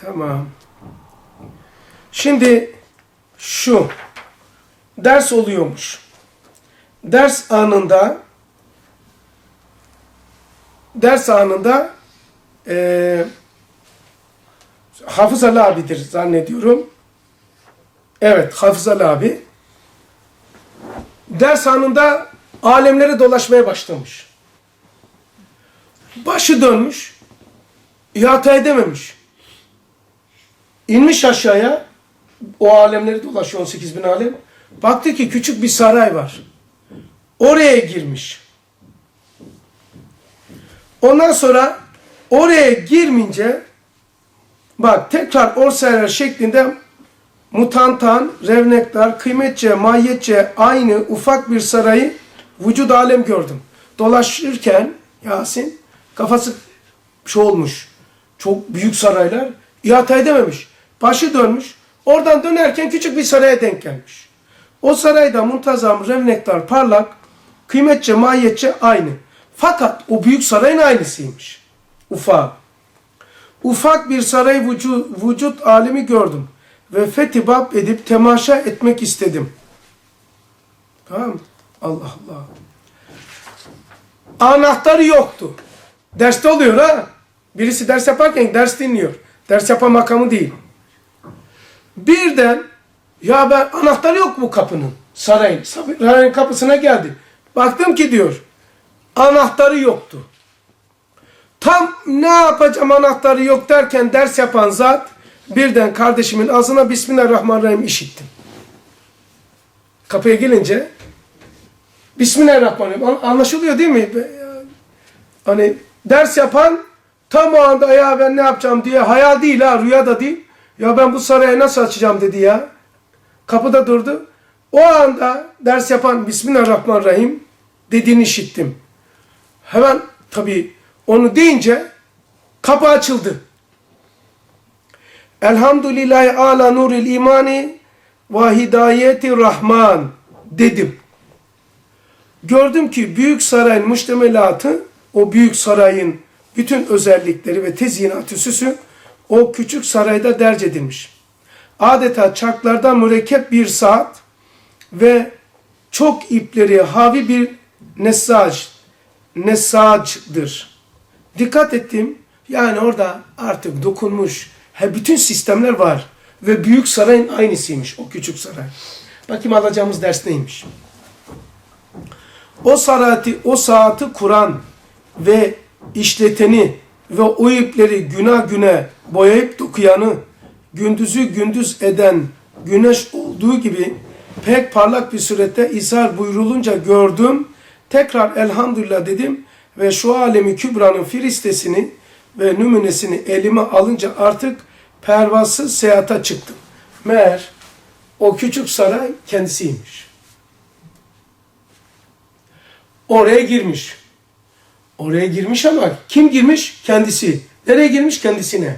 Tamam. Şimdi şu ders oluyormuş. Ders anında ders anında eee Hafız Ali abidir zannediyorum. Evet, Hafız Ali abi. Ders anında alemleri dolaşmaya başlamış. Başı dönmüş. ihata edememiş. İnmiş aşağıya. O alemleri dolaşıyor 18 bin alem. Baktı ki küçük bir saray var. Oraya girmiş. Ondan sonra oraya girmeyince bak tekrar orseler şeklinde mutantan, revnektar, kıymetçe, mahiyetçe aynı ufak bir sarayı vücut alem gördüm. Dolaşırken Yasin kafası şey olmuş. Çok büyük saraylar. ihata edememiş. Başı dönmüş. Oradan dönerken küçük bir saraya denk gelmiş. O sarayda muntazam, revnektar, parlak, kıymetçe, mahiyetçe aynı. Fakat o büyük sarayın aynısıymış. Ufak. Ufak bir saray vücut, vücut alemi gördüm. Ve fetibap edip temaşa etmek istedim. Tamam? Allah Allah. Anahtarı yoktu. Derste oluyor ha. Birisi ders yaparken ders dinliyor. Ders yapan makamı değil. Birden ya ben anahtarı yok bu kapının. Sarayın. Sarayın kapısına geldi. Baktım ki diyor anahtarı yoktu. Tam ne yapacağım anahtarı yok derken ders yapan zat birden kardeşimin ağzına Bismillahirrahmanirrahim işittim. Kapıya gelince Bismillahirrahmanirrahim anlaşılıyor değil mi? Hani ders yapan tam o anda ya ben ne yapacağım diye hayal değil ha rüya da değil. Ya ben bu sarayı nasıl açacağım dedi ya. Kapıda durdu. O anda ders yapan Bismillahirrahmanirrahim dediğini işittim. Hemen tabii onu deyince kapı açıldı. Elhamdülillahi ala nuril imani ve hidayeti rahman dedim. Gördüm ki büyük sarayın müştemelatı, o büyük sarayın bütün özellikleri ve tezyinatı süsü o küçük sarayda derc edilmiş. Adeta çarklardan mürekkep bir saat ve çok ipleri havi bir nesaj, nesacdır. Dikkat ettim. Yani orada artık dokunmuş. He, bütün sistemler var. Ve büyük sarayın aynısıymış o küçük saray. Bakayım alacağımız ders neymiş. O saati, o saati kuran ve işleteni ve o ipleri günah güne boyayıp dokuyanı gündüzü gündüz eden güneş olduğu gibi pek parlak bir surette izhar buyrulunca gördüm. Tekrar elhamdülillah dedim ve şu alemi kübranın firistesini ve nümunesini elime alınca artık pervasız seyahata çıktım. Meğer o küçük saray kendisiymiş. Oraya girmiş. Oraya girmiş ama kim girmiş? Kendisi. Nereye girmiş? Kendisine.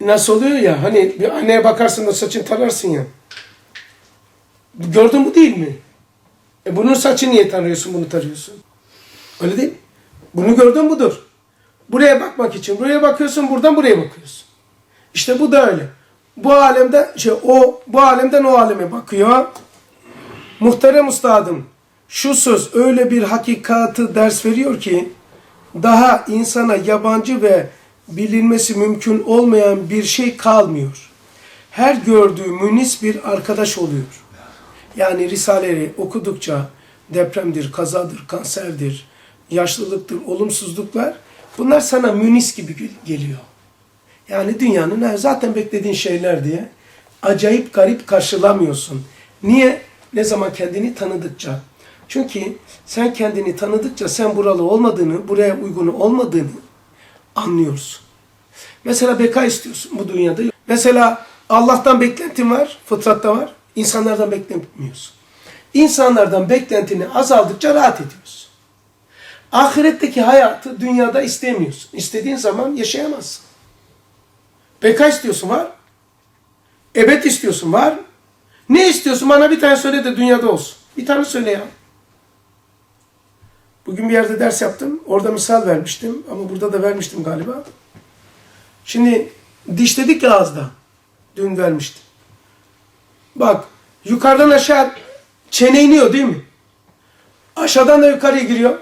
Nasıl oluyor ya? Hani bir anneye bakarsın da saçını tararsın ya. Gördün mü değil mi? E bunun saçı niye tarıyorsun, bunu tarıyorsun? Öyle değil mi? Bunu gördün budur. Buraya bakmak için buraya bakıyorsun, buradan buraya bakıyorsun. İşte bu da öyle. Bu alemde şey o bu alemden o aleme bakıyor. Muhterem ustadım, şu söz öyle bir hakikatı ders veriyor ki daha insana yabancı ve bilinmesi mümkün olmayan bir şey kalmıyor. Her gördüğü münis bir arkadaş oluyor. Yani Risale'yi okudukça depremdir, kazadır, kanserdir, yaşlılıktır, olumsuzluklar bunlar sana münis gibi geliyor. Yani dünyanın zaten beklediğin şeyler diye acayip garip karşılamıyorsun. Niye? Ne zaman kendini tanıdıkça. Çünkü sen kendini tanıdıkça sen buralı olmadığını, buraya uygun olmadığını anlıyorsun. Mesela beka istiyorsun bu dünyada. Mesela Allah'tan beklentin var, fıtratta var. İnsanlardan beklemiyorsun. İnsanlardan beklentini azaldıkça rahat ediyorsun. Ahiretteki hayatı dünyada istemiyorsun. İstediğin zaman yaşayamazsın. Beka istiyorsun var. Ebed istiyorsun var. Ne istiyorsun? Bana bir tane söyle de dünyada olsun. Bir tane söyle ya. Bugün bir yerde ders yaptım. Orada misal vermiştim. Ama burada da vermiştim galiba. Şimdi diş dedik ya ağızda. Dün vermiştim. Bak yukarıdan aşağı çene iniyor değil mi? Aşağıdan da yukarıya giriyor.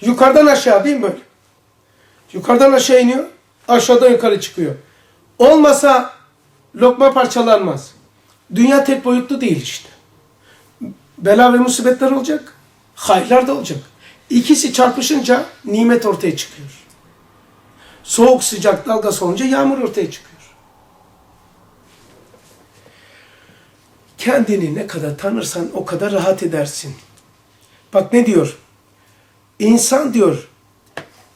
Yukarıdan aşağı değil mi böyle? Yukarıdan aşağı iniyor. Aşağıdan yukarı çıkıyor. Olmasa lokma parçalanmaz. Dünya tek boyutlu değil işte. Bela ve musibetler olacak. Hayırlar da olacak. İkisi çarpışınca nimet ortaya çıkıyor. Soğuk sıcak dalgası olunca yağmur ortaya çıkıyor. Kendini ne kadar tanırsan o kadar rahat edersin. Bak ne diyor? İnsan diyor,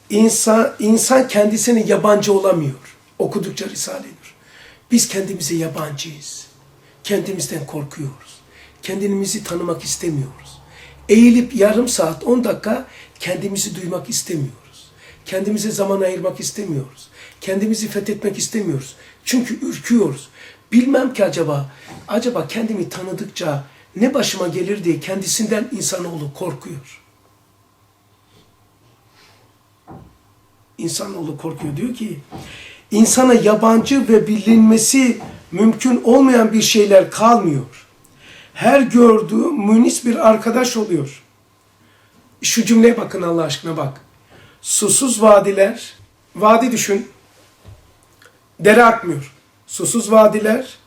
insan, insan kendisine yabancı olamıyor. Okudukça Risale Nur. Biz kendimize yabancıyız. Kendimizden korkuyoruz. Kendimizi tanımak istemiyoruz. Eğilip yarım saat, 10 dakika kendimizi duymak istemiyoruz. Kendimize zaman ayırmak istemiyoruz. Kendimizi fethetmek istemiyoruz. Çünkü ürküyoruz. Bilmem ki acaba, acaba kendimi tanıdıkça ne başıma gelir diye kendisinden insanoğlu korkuyor. İnsanoğlu korkuyor. Diyor ki, insana yabancı ve bilinmesi mümkün olmayan bir şeyler kalmıyor. Her gördüğü münis bir arkadaş oluyor. Şu cümleye bakın Allah aşkına bak. Susuz vadiler, vadi düşün, dere akmıyor. Susuz vadiler,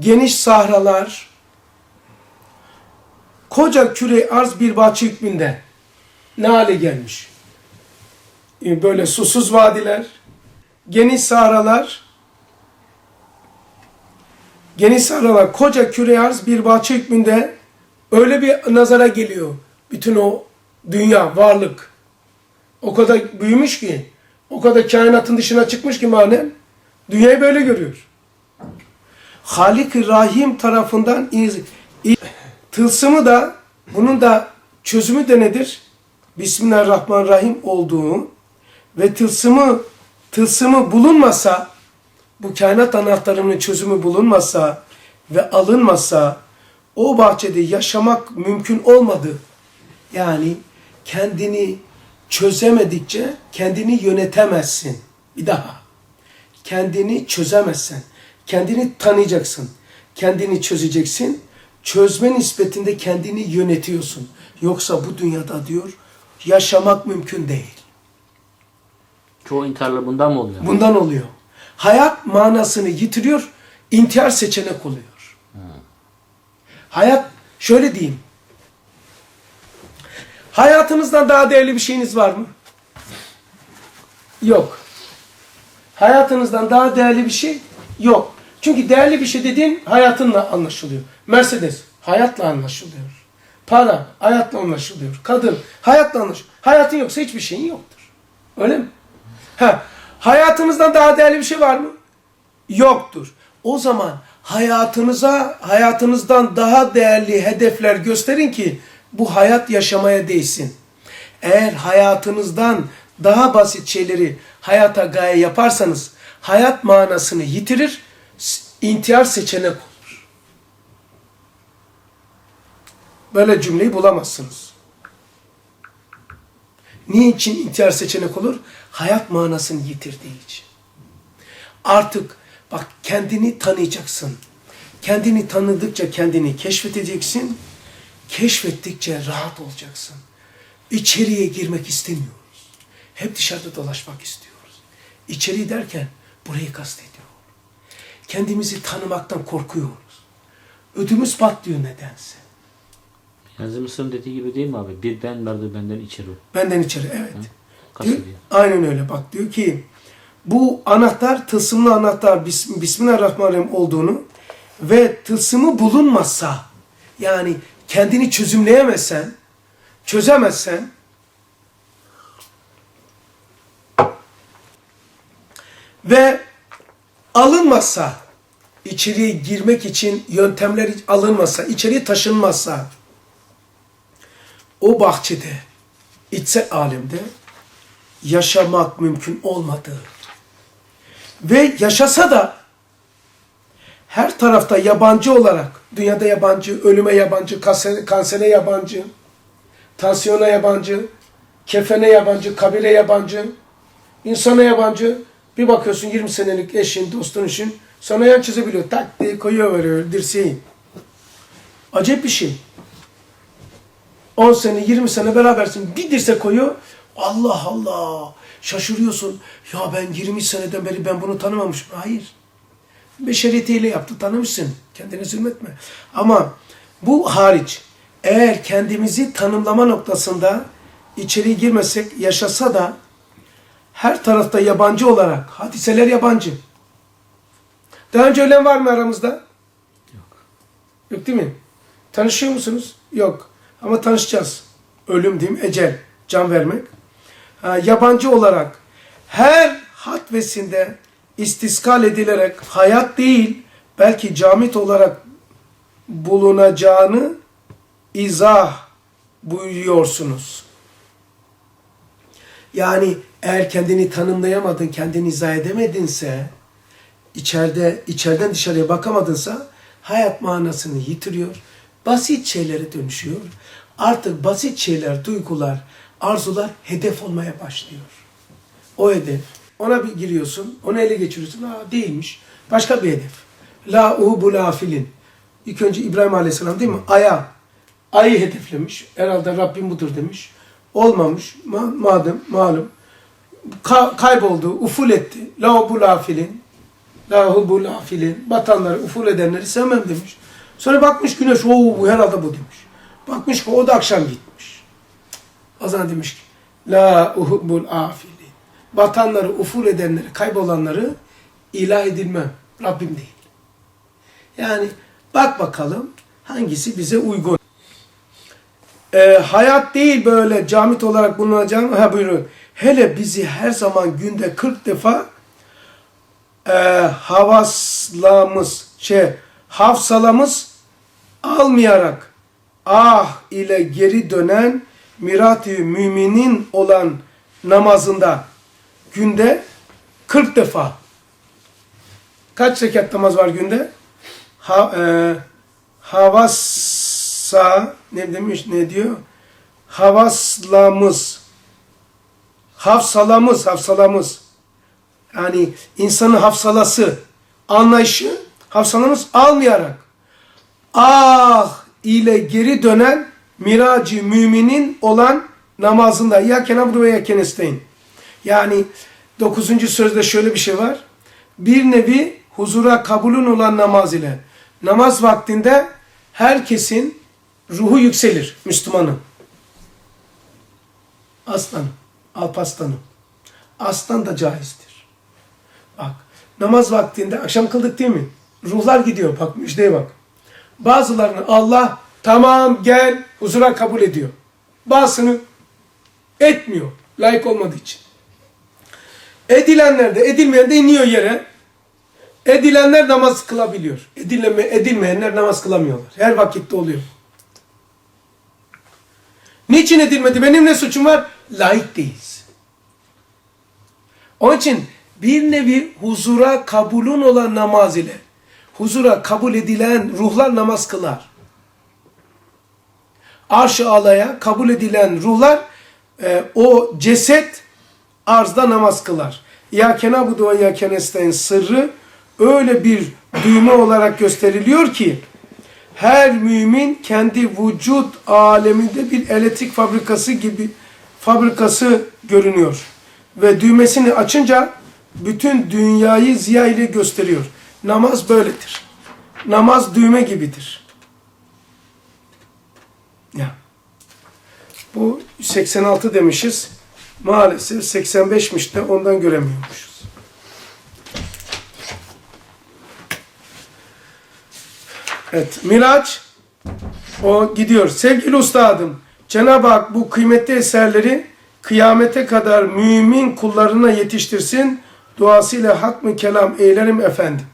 geniş sahralar, koca küre arz bir bahçe hükmünde ne hale gelmiş? Ee, Böyle susuz vadiler, geniş sahralar, geniş sahralar, koca küre arz bir bahçe hükmünde öyle bir nazara geliyor. Bütün o dünya, varlık. O kadar büyümüş ki, o kadar kainatın dışına çıkmış ki manen, dünyayı böyle görüyor. Halik-i Rahim tarafından iz, iz- tılsımı da, bunun da çözümü de nedir? Bismillahirrahmanirrahim olduğu ve tılsımı tılsımı bulunmasa, bu kainat anahtarının çözümü bulunmasa ve alınmasa o bahçede yaşamak mümkün olmadı. Yani kendini çözemedikçe kendini yönetemezsin. Bir daha. Kendini çözemezsen. Kendini tanıyacaksın. Kendini çözeceksin. Çözme nispetinde kendini yönetiyorsun. Yoksa bu dünyada diyor yaşamak mümkün değil. Çoğu intiharlar bundan mı oluyor? Bundan oluyor. Hayat manasını yitiriyor, intihar seçenek oluyor. Hayat, şöyle diyeyim. Hayatınızdan daha değerli bir şeyiniz var mı? Yok. Hayatınızdan daha değerli bir şey yok. Çünkü değerli bir şey dediğin hayatınla anlaşılıyor. Mercedes hayatla anlaşılıyor. Para hayatla anlaşılıyor. Kadın hayatla anlaşılıyor. Hayatın yoksa hiçbir şeyin yoktur. Öyle mi? Ha, hayatınızdan daha değerli bir şey var mı? Yoktur. O zaman hayatınıza, hayatınızdan daha değerli hedefler gösterin ki bu hayat yaşamaya değsin. Eğer hayatınızdan daha basit şeyleri hayata gaye yaparsanız hayat manasını yitirir, intihar seçenek olur. Böyle cümleyi bulamazsınız. Niçin intihar seçenek olur? Hayat manasını yitirdiği için. Artık bak kendini tanıyacaksın. Kendini tanıdıkça kendini keşfedeceksin. Keşfettikçe rahat olacaksın. İçeriye girmek istemiyoruz. Hep dışarıda dolaşmak istiyoruz. İçeri derken burayı kastediyor. Kendimizi tanımaktan korkuyoruz. Ödümüz patlıyor nedense. Yazı Mısır'ın dediği gibi değil mi abi? Bir ben vardı benden içeri. Benden içeri evet. Diyor, Kastediyor. aynen öyle bak diyor ki bu anahtar tılsımlı anahtar Bis- Bismillahirrahmanirrahim olduğunu ve tılsımı bulunmazsa yani kendini çözümleyemezsen çözemezsen ve alınmazsa içeriye girmek için yöntemler alınmazsa içeriye taşınmazsa o bahçede, içsel alemde yaşamak mümkün olmadığı ve yaşasa da her tarafta yabancı olarak, dünyada yabancı, ölüme yabancı, kansere, yabancı, tansiyona yabancı, kefene yabancı, kabire yabancı, insana yabancı. Bir bakıyorsun 20 senelik eşin, dostun için sana yan çizebiliyor. Tak diye koyuyor veriyor dirseği. Acayip bir şey. 10 sene, 20 sene berabersin. Bir dirsek koyuyor. Allah Allah. Şaşırıyorsun. Ya ben 20 seneden beri ben bunu tanımamışım. Hayır. Beşeriyetiyle yaptı. Tanımışsın. Kendine zulmetme. Ama bu hariç. Eğer kendimizi tanımlama noktasında içeri girmesek, yaşasa da her tarafta yabancı olarak, hadiseler yabancı. Daha önce ölen var mı aramızda? Yok. Yok değil mi? Tanışıyor musunuz? Yok. Ama tanışacağız. Ölüm diyeyim, ecel, can vermek. Ha, yabancı olarak her hatvesinde istiskal edilerek hayat değil, belki camit olarak bulunacağını izah buyuruyorsunuz. Yani eğer kendini tanımlayamadın, kendini izah edemedinse, içeride içeriden dışarıya bakamadınsa hayat manasını yitiriyor. Basit şeylere dönüşüyor. Artık basit şeyler, duygular, arzular hedef olmaya başlıyor. O hedef. Ona bir giriyorsun, onu ele geçiriyorsun. Aa değilmiş. Başka bir hedef. La uhu la filin. İlk önce İbrahim Aleyhisselam değil mi? Aya. Ayı hedeflemiş. Herhalde Rabbim budur demiş. Olmamış. Ma madem malum. Ka kayboldu. Uful etti. La uhu la filin. La uhu la filin. Batanları, uful edenleri sevmem demiş. Sonra bakmış güneş. Oo bu herhalde bu demiş. Bakmış ki o da akşam gitmiş. O zaman demiş ki La uhubbul afilin. Batanları, uful edenleri, kaybolanları ilah edilmem. Rabbim değil. Yani bak bakalım hangisi bize uygun. Ee, hayat değil böyle camit olarak bulunacağım. Ha buyurun. Hele bizi her zaman günde 40 defa e, havaslamız, şey, hafsalamız almayarak ah ile geri dönen mirat-ı müminin olan namazında günde 40 defa kaç rekat namaz var günde? Ha, e, havassa ne demiş ne diyor? Havaslamız hafsalamız hafsalamız yani insanın hafsalası anlayışı hafsalamız almayarak ah ile geri dönen miracı müminin olan namazında ya kenabru ve ya kenesteyn. Yani 9. sözde şöyle bir şey var. Bir nevi huzura kabulün olan namaz ile. Namaz vaktinde herkesin ruhu yükselir Müslümanın. Aslanım, alpaslanım. Aslan da caizdir. Bak, namaz vaktinde akşam kıldık değil mi? Ruhlar gidiyor. Bak müjdeye bak. Bazılarını Allah tamam gel huzura kabul ediyor. Bazısını etmiyor. Layık olmadığı için. Edilenler de edilmeyen de iniyor yere. Edilenler namaz kılabiliyor. Edilme, edilmeyenler namaz kılamıyorlar. Her vakitte oluyor. Niçin edilmedi? Benim ne suçum var? Layık değiliz. Onun için bir nevi huzura kabulün olan namaz ile huzura kabul edilen ruhlar namaz kılar. Arş-ı alaya kabul edilen ruhlar e, o ceset arzda namaz kılar. Ya kenabudu ve ya kenesteyn sırrı öyle bir düğme olarak gösteriliyor ki her mümin kendi vücut aleminde bir elektrik fabrikası gibi fabrikası görünüyor. Ve düğmesini açınca bütün dünyayı ziya ile gösteriyor. Namaz böyledir. Namaz düğme gibidir. Ya. Bu 86 demişiz. Maalesef 85'miş de ondan göremiyormuşuz. Evet, Miraç o gidiyor. Sevgili ustadım, Cenab-ı Hak bu kıymetli eserleri kıyamete kadar mümin kullarına yetiştirsin. Duasıyla hak mı kelam eylerim efendim.